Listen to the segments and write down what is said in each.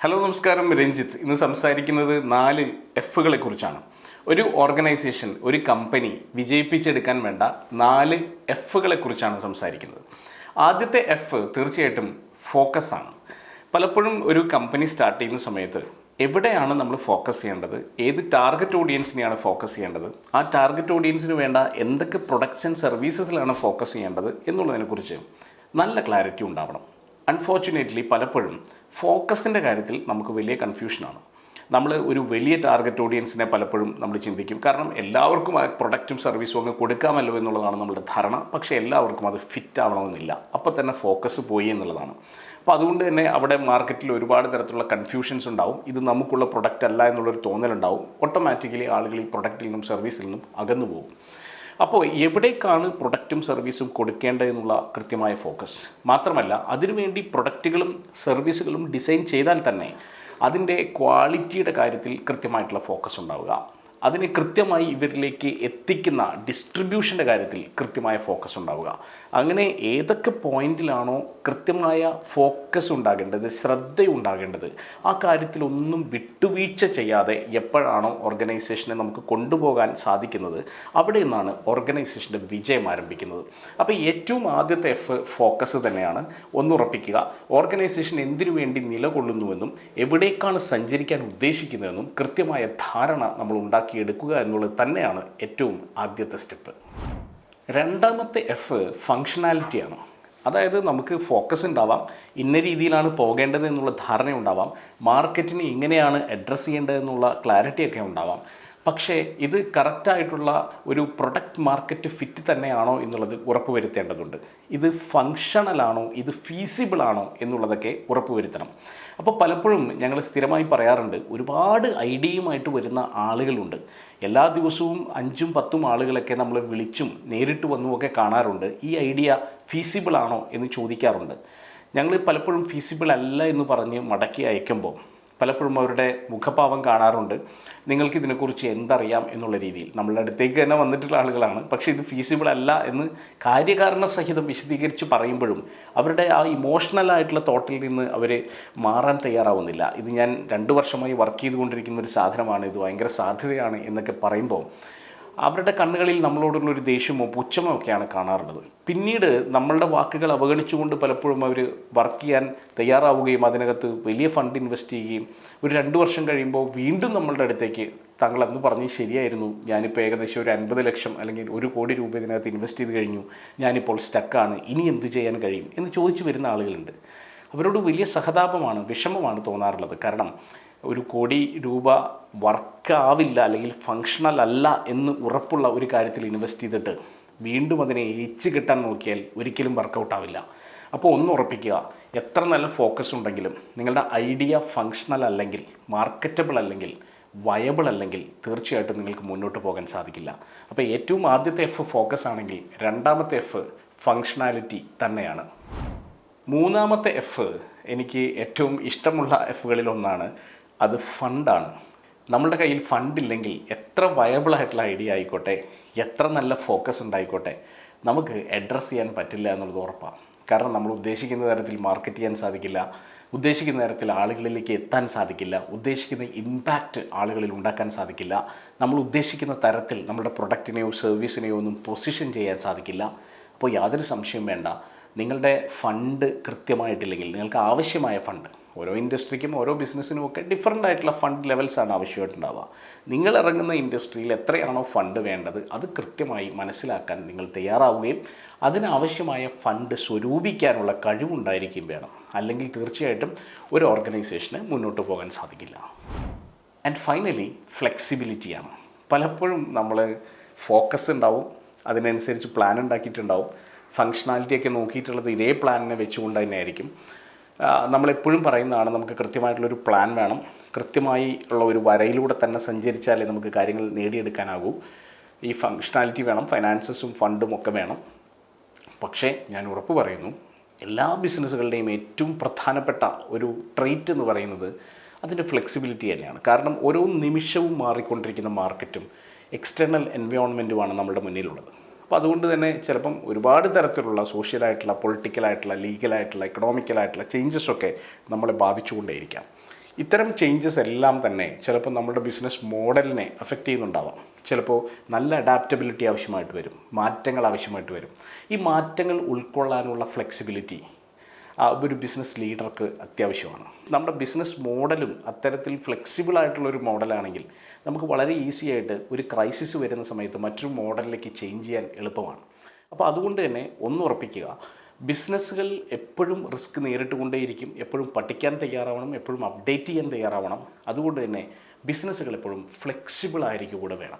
Hello നമസ്കാരം. രഞ്ജിത്ത്. ഇന്ന് സംസാരിക്കുന്നത് നാല് എഫുകളെ കുറിച്ചാണ്. ഒരു ഓർഗനൈസേഷൻ ഒരു കമ്പനി വിജയിപ്പിച്ചെടുക്കാൻ വേണ്ട നാല് എഫുകളെ കുറിച്ചാണ് സംസാരിക്കുന്നത്. ആദ്യത്തെ എഫ് തീർച്ചയായിട്ടും ഫോക്കസ് ആണ്. പലപ്പോഴും ഒരു കമ്പനി സ്റ്റാർട്ട് ചെയ്യുന്ന സമയത്ത് എവിടെയാണ് നമ്മൾ ഫോക്കസ് ചെയ്യേണ്ടത്? ഏത് ടാർഗറ്റ് ഓഡിയൻസിനെയാണ് ഫോക്കസ് ചെയ്യേണ്ടത്? ആ ടാർഗറ്റ് ഓഡിയൻസിന് വേണ്ട എന്തൊക്കെ പ്രൊഡക്ട്സ് ആൻഡ് സർവീസസിലാണ് ഫോക്കസ് ചെയ്യേണ്ടത് എന്നുള്ളതിനെക്കുറിച്ച് നല്ല ക്ലാരിറ്റി ഉണ്ടാവണം. അൺഫോർച്ചുനേറ്റ്ലി പലപ്പോഴും ഫോക്കസിന്റെ കാര്യത്തിൽ നമുക്ക് വലിയ കൺഫ്യൂഷനാണ് നമ്മൾ ഒരു വലിയ ടാർഗറ്റ് ഓഡിയൻസിനെ പലപ്പോഴും നമ്മൾ ചിന്തിക്കും. കാരണം എല്ലാവർക്കും ആ പ്രൊഡക്റ്റും സർവീസും അങ്ങ് കൊടുക്കാമല്ലോ എന്നുള്ളതാണ് നമ്മുടെ ധാരണ. പക്ഷേ എല്ലാവർക്കും അത് ഫിറ്റ് ആവണമെന്നില്ല. അപ്പോൾ തന്നെ ഫോക്കസ് പോയി എന്നുള്ളതാണ്. അപ്പോൾ അതുകൊണ്ട് തന്നെ അവിടെ മാർക്കറ്റിൽ ഒരുപാട് തരത്തിലുള്ള കൺഫ്യൂഷൻസ് ഉണ്ടാവും. ഇത് നമുക്കുള്ള പ്രൊഡക്റ്റ് അല്ല എന്നുള്ളൊരു തോന്നലുണ്ടാവും. ഓട്ടോമാറ്റിക്കലി ആളുകൾ ഈ പ്രൊഡക്റ്റിൽ നിന്നും സർവീസിൽ നിന്നും അകന്നു പോകും. അപ്പോൾ എവിടേക്കാണ് പ്രൊഡക്റ്റും സർവീസും കൊടുക്കേണ്ടതെന്നുള്ള കൃത്യമായ ഫോക്കസ് മാത്രമല്ല അതിനുവേണ്ടി പ്രൊഡക്റ്റുകളും സർവീസുകളും ഡിസൈൻ ചെയ്താൽ തന്നെ അതിന്റെ ക്വാളിറ്റിയുടെ കാര്യത്തിൽ കൃത്യമായിട്ടുള്ള ഫോക്കസ് ഉണ്ടാവുക. അതിനെ കൃത്യമായി ഇവരിലേക്ക് എത്തിക്കുന്ന ഡിസ്ട്രിബ്യൂഷന്റെ കാര്യത്തിൽ കൃത്യമായ ഫോക്കസ് ഉണ്ടാവുക. അങ്ങനെ ഏതൊക്കെ പോയിന്റിലാണോ കൃത്യമായ ഫോക്കസ് ഉണ്ടാകേണ്ടത് ശ്രദ്ധയുണ്ടാകേണ്ടത് ആ കാര്യത്തിൽ ഒന്നും വിട്ടുവീഴ്ച ചെയ്യാതെ എപ്പോഴാണോ ഓർഗനൈസേഷനെ നമുക്ക് കൊണ്ടുപോകാൻ സാധിക്കുന്നത് അവിടെ നിന്നാണ് ഓർഗനൈസേഷന്റെ വിജയം ആരംഭിക്കുന്നത്. അപ്പോൾ ഏറ്റവും ആദ്യത്തെ എഫ് ഫോക്കസ് തന്നെയാണ് ഒന്നുറപ്പിക്കുക ഓർഗനൈസേഷൻ എന്തിനു വേണ്ടി നിലകൊള്ളുന്നുവെന്നും എവിടേക്കാണ് സഞ്ചരിക്കാൻ ഉദ്ദേശിക്കുന്നതെന്നും കൃത്യമായ ധാരണ നമ്മൾ ഉണ്ടാക്കിയെടുക്കുക എന്നുള്ളത് തന്നെയാണ് ഏറ്റവും ആദ്യത്തെ സ്റ്റെപ്പ്. രണ്ടാമത്തെ എഫ് ഫങ്ഷണാലിറ്റിയാണ് അതായത് നമുക്ക് ഫോക്കസ് ഉണ്ടാവാം ഇന്ന രീതിയിലാണ് പോകേണ്ടത് എന്നുള്ള ധാരണ ഉണ്ടാവാം മാർക്കറ്റിനെ ഇങ്ങനെയാണ് അഡ്രസ്സ് ചെയ്യേണ്ടതെന്നുള്ള ക്ലാരിറ്റിയൊക്കെ ഉണ്ടാവാം. പക്ഷേ ഇത് കറക്റ്റായിട്ടുള്ള ഒരു പ്രൊഡക്റ്റ് മാർക്കറ്റ് ഫിറ്റ് തന്നെയാണോ എന്നുള്ളത് ഉറപ്പുവരുത്തേണ്ടതുണ്ട്. ഇത് ഫങ്ഷണലാണോ ഇത് ഫീസിബിൾ ആണോ എന്നുള്ളതൊക്കെ ഉറപ്പുവരുത്തണം. അപ്പോൾ പലപ്പോഴും ഞങ്ങൾ സ്ഥിരമായി പറയാറുണ്ട് ഒരുപാട് ഐഡിയയുമായിട്ട് വരുന്ന ആളുകളുണ്ട്. എല്ലാ ദിവസവും അഞ്ചും പത്തും ആളുകളൊക്കെ നമ്മൾ വിളിച്ചും നേരിട്ട് വന്നുമൊക്കെ കാണാറുണ്ട് ഈ ഐഡിയ ഫീസിബിൾ ആണോ എന്ന് ചോദിക്കാറുണ്ട്. ഞങ്ങൾ പലപ്പോഴും ഫീസിബിൾ അല്ല എന്ന് പറഞ്ഞ് മടക്കി അയക്കുമ്പോൾ പലപ്പോഴും അവരുടെ മുഖഭാവം കാണാറുണ്ട്. നിങ്ങൾക്ക് ഇതിനെക്കുറിച്ച് എന്തറിയാം എന്നുള്ള രീതിയിൽ. നമ്മളുടെ അടുത്തേക്ക് തന്നെ വന്നിട്ടുള്ള ആളുകളാണ്. പക്ഷേ ഇത് ഫീസിബിൾ അല്ല എന്ന് കാര്യകാരണ സഹിതം വിശദീകരിച്ച് പറയുമ്പോഴും അവരുടെ ആ ഇമോഷണൽ ആയിട്ടുള്ള തോട്ടിൽ നിന്ന് അവർ മാറാൻ തയ്യാറാവുന്നില്ല. ഇത് ഞാൻ രണ്ട് വർഷമായി വർക്ക് ചെയ്തുകൊണ്ടിരിക്കുന്ന ഒരു സാധനമാണ്. ഇത് ഭയങ്കര സാധ്യതയാണ് എന്നൊക്കെ പറയുമ്പോൾ അവരുടെ കണ്ണുകളിൽ നമ്മളോടുള്ള ഒരു ദേഷ്യമോ പുച്ഛമോ ഒക്കെയാണ് കാണാറുള്ളത്. പിന്നീട് നമ്മളുടെ വാക്കുകൾ അവഗണിച്ചുകൊണ്ട് പലപ്പോഴും അവർ വർക്ക് ചെയ്യാൻ തയ്യാറാവുകയും അതിനകത്ത് വലിയ ഫണ്ട് ഇൻവെസ്റ്റ് ചെയ്യുകയും ഒരു രണ്ട് വർഷം കഴിയുമ്പോൾ വീണ്ടും നമ്മളുടെ അടുത്തേക്ക് താങ്കൾ അന്ന് പറഞ്ഞ് ശരിയായിരുന്നു ഞാനിപ്പോൾ ഏകദേശം ഒരു അൻപത് ലക്ഷം അല്ലെങ്കിൽ ഒരു കോടി രൂപ ഇതിനകത്ത് ഇൻവെസ്റ്റ് ചെയ്ത് കഴിഞ്ഞു ഞാനിപ്പോൾ സ്റ്റക്കാണ് ഇനി എന്ത് ചെയ്യാൻ കഴിയും എന്ന് ചോദിച്ചു വരുന്ന ആളുകളുണ്ട്. അവരോട് വലിയ സഹതാപമാണ് വിഷമമാണ് തോന്നാറുള്ളത്. കാരണം ഒരു കോടി രൂപ വർക്കാവില്ല അല്ലെങ്കിൽ ഫങ്ഷണൽ അല്ല എന്ന് ഉറപ്പുള്ള ഒരു കാര്യത്തിൽ ഇൻവെസ്റ്റ് ചെയ്തിട്ട് വീണ്ടും അതിനെ ഏച്ച് കിട്ടാൻ നോക്കിയാൽ ഒരിക്കലും വർക്കൗട്ട് ആവില്ല. അപ്പോൾ ഒന്ന് ഉറപ്പിക്കുക എത്ര നല്ല ഫോക്കസ് ഉണ്ടെങ്കിലും നിങ്ങളുടെ ഐഡിയ ഫങ്ഷണൽ അല്ലെങ്കിൽ മാർക്കറ്റബിൾ അല്ലെങ്കിൽ വയബിൾ അല്ലെങ്കിൽ തീർച്ചയായിട്ടും നിങ്ങൾക്ക് മുന്നോട്ട് പോകാൻ സാധിക്കില്ല. അപ്പോൾ ഏറ്റവും ആദ്യത്തെ എഫ് ഫോക്കസ് ആണെങ്കിൽ രണ്ടാമത്തെ എഫ് ഫങ്ഷണാലിറ്റി തന്നെയാണ്. മൂന്നാമത്തെ എഫ് എനിക്ക് ഏറ്റവും ഇഷ്ടമുള്ള എഫുകളിൽ ഒന്നാണ് അത് ഫണ്ടാണ് നമ്മളുടെ കയ്യിൽ ഫണ്ട് ഇല്ലെങ്കിൽ എത്ര വയബിൾ ആയിട്ടുള്ള ഐഡിയ ആയിക്കോട്ടെ എത്ര നല്ല ഫോക്കസ് ഉണ്ടായിക്കോട്ടെ നമുക്ക് അഡ്രസ്സ് ചെയ്യാൻ പറ്റില്ല എന്നുള്ളത് ഉറപ്പാണ് കാരണം നമ്മൾ ഉദ്ദേശിക്കുന്ന തരത്തിൽ മാർക്കറ്റ് ചെയ്യാൻ സാധിക്കില്ല ഉദ്ദേശിക്കുന്ന തരത്തിൽ ആളുകളിലേക്ക് എത്താൻ സാധിക്കില്ല ഉദ്ദേശിക്കുന്ന ഇമ്പാക്റ്റ് ആളുകളിൽ ഉണ്ടാക്കാൻ സാധിക്കില്ല നമ്മൾ ഉദ്ദേശിക്കുന്ന തരത്തിൽ നമ്മുടെ പ്രൊഡക്റ്റിനെയോ സർവീസിനെയോ ഒന്നും പൊസിഷൻ ചെയ്യാൻ സാധിക്കില്ല. അപ്പോൾ യാതൊരു സംശയം വേണ്ട. നിങ്ങളുടെ ഫണ്ട് കൃത്യമായിട്ടില്ലെങ്കിൽ നിങ്ങൾക്ക് ആവശ്യമായ ഫണ്ട് ഓരോ ഇൻഡസ്ട്രിക്കും ഓരോ ബിസിനസ്സിനും ഒക്കെ ഡിഫറെന്റ് ആയിട്ടുള്ള ഫണ്ട് ലെവൽസാണ് ആവശ്യമായിട്ടുണ്ടാവുക. നിങ്ങൾ ഇറങ്ങുന്ന ഇൻഡസ്ട്രിയിൽ എത്രയാണോ ഫണ്ട് വേണ്ടത് അത് കൃത്യമായി മനസ്സിലാക്കാൻ നിങ്ങൾ തയ്യാറാവുകയും അതിനാവശ്യമായ ഫണ്ട് സ്വരൂപിക്കാനുള്ള കഴിവുണ്ടായിരിക്കുകയും വേണം. അല്ലെങ്കിൽ തീർച്ചയായിട്ടും ഒരു ഓർഗനൈസേഷന് മുന്നോട്ട് പോകാൻ സാധിക്കില്ല. ആൻഡ് ഫൈനലി ഫ്ലെക്സിബിലിറ്റിയാണ് പലപ്പോഴും നമ്മൾ ഫോക്കസ് ഉണ്ടാവും അതിനനുസരിച്ച് പ്ലാൻ ഉണ്ടാക്കിയിട്ടുണ്ടാവും. ഫങ്ഷണാലിറ്റി ഒക്കെ നോക്കിയിട്ടുള്ളത് ഇതേ പ്ലാനിനെ വെച്ചുകൊണ്ട് തന്നെ ആയിരിക്കും ആ, നമ്മളെപ്പോഴും പറയുന്നതാണ് നമുക്ക് കൃത്യമായിട്ടുള്ളൊരു പ്ലാൻ വേണം. കൃത്യമായി ഉള്ള ഒരു വരയിലൂടെ തന്നെ സഞ്ചരിച്ചാലേ നമുക്ക് കാര്യങ്ങൾ നേടിയെടുക്കാനാകൂ. ഈ ഫങ്ഷണാലിറ്റി വേണം ഫൈനാൻസസും ഫണ്ടും ഒക്കെ വേണം. പക്ഷേ ഞാൻ ഉറപ്പ് പറയുന്നു എല്ലാ ബിസിനസ്സുകളുടെയും ഏറ്റവും പ്രധാനപ്പെട്ട ഒരു ട്രേറ്റ് എന്ന് പറയുന്നത് അതിന്റെ ഫ്ലെക്സിബിലിറ്റി തന്നെയാണ്. കാരണം ഓരോ നിമിഷവും മാറിക്കൊണ്ടിരിക്കുന്ന മാർക്കറ്റും എക്സ്റ്റേണൽ എൻവയോൺമെന്റുമാണ് നമ്മുടെ മുന്നിലുള്ളത്. അപ്പോൾ അതുകൊണ്ട് തന്നെ ചിലപ്പം ഒരുപാട് തരത്തിലുള്ള സോഷ്യലായിട്ടുള്ള പൊളിറ്റിക്കലായിട്ടുള്ള ലീഗലായിട്ടുള്ള എക്കണോമിക്കലായിട്ടുള്ള ചേഞ്ചസ് ഒക്കെ നമ്മളെ ബാധിച്ചുകൊണ്ടേയിരിക്കാം. ഇത്തരം ചേഞ്ചസ് എല്ലാം തന്നെ ചിലപ്പോൾ നമ്മുടെ ബിസിനസ് മോഡലിനെ അഫക്റ്റ് ചെയ്യുന്നുണ്ടാവാം. ചിലപ്പോൾ നല്ല അഡാപ്റ്റബിലിറ്റി ആവശ്യമായിട്ട് വരും മാറ്റങ്ങൾ ആവശ്യമായിട്ട് വരും. ഈ മാറ്റങ്ങൾ ഉൾക്കൊള്ളാനുള്ള ഫ്ലെക്സിബിലിറ്റി ഒരു ബിസിനസ് ലീഡർക്ക് അത്യാവശ്യമാണ്. നമ്മുടെ ബിസിനസ് മോഡലും അത്തരത്തിൽ ഫ്ലെക്സിബിൾ ആയിട്ടുള്ള ഒരു മോഡലാണെങ്കിൽ നമുക്ക് വളരെ ഈസി ആയിട്ട് ഒരു ക്രൈസിസ് വരുന്ന സമയത്ത് മറ്റൊരു മോഡലിലേക്ക് ചേഞ്ച് ചെയ്യാൻ എളുപ്പമാണ്. അപ്പോൾ അതുകൊണ്ട് തന്നെ ഒന്ന് ഉറപ്പിക്കുക ബിസിനസ്സുകൾ എപ്പോഴും റിസ്ക് നേരിട്ടുകൊണ്ടേയിരിക്കും എപ്പോഴും പഠിക്കാൻ തയ്യാറാവണം എപ്പോഴും അപ്ഡേറ്റ് ചെയ്യാൻ തയ്യാറാവണം. അതുകൊണ്ട് തന്നെ ബിസിനസ്സുകൾ എപ്പോഴും ഫ്ലെക്സിബിൾ ആയിരിക്കും കൂടെ വേണം.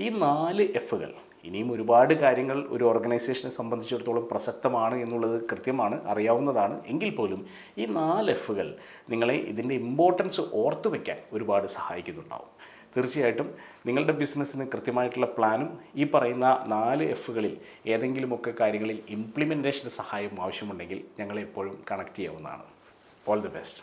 ഈ നാല് എഫുകൾ ഇനിയും ഒരുപാട് കാര്യങ്ങൾ ഒരു ഓർഗനൈസേഷനെ സംബന്ധിച്ചിടത്തോളം പ്രസക്തമാണ് എന്നുള്ളത് കൃത്യമാണ് അറിയാവുന്നതാണ്. എങ്കിൽ പോലും ഈ നാല് എഫുകൾ നിങ്ങളെ ഇതിന്റെ ഇമ്പോർട്ടൻസ് ഓർത്തു വയ്ക്കാൻ ഒരുപാട് സഹായിക്കുന്നുണ്ടാവും. തീർച്ചയായിട്ടും നിങ്ങളുടെ ബിസിനസ്സിന് കൃത്യമായിട്ടുള്ള പ്ലാനും ഈ പറയുന്ന നാല് എഫുകളിൽ ഏതെങ്കിലുമൊക്കെ കാര്യങ്ങളിൽ ഇംപ്ലിമെന്റേഷന്റെ സഹായം ആവശ്യമുണ്ടെങ്കിൽ ഞങ്ങളെ എപ്പോഴും കണക്ട് ചെയ്യാവുന്നതാണ്. All the best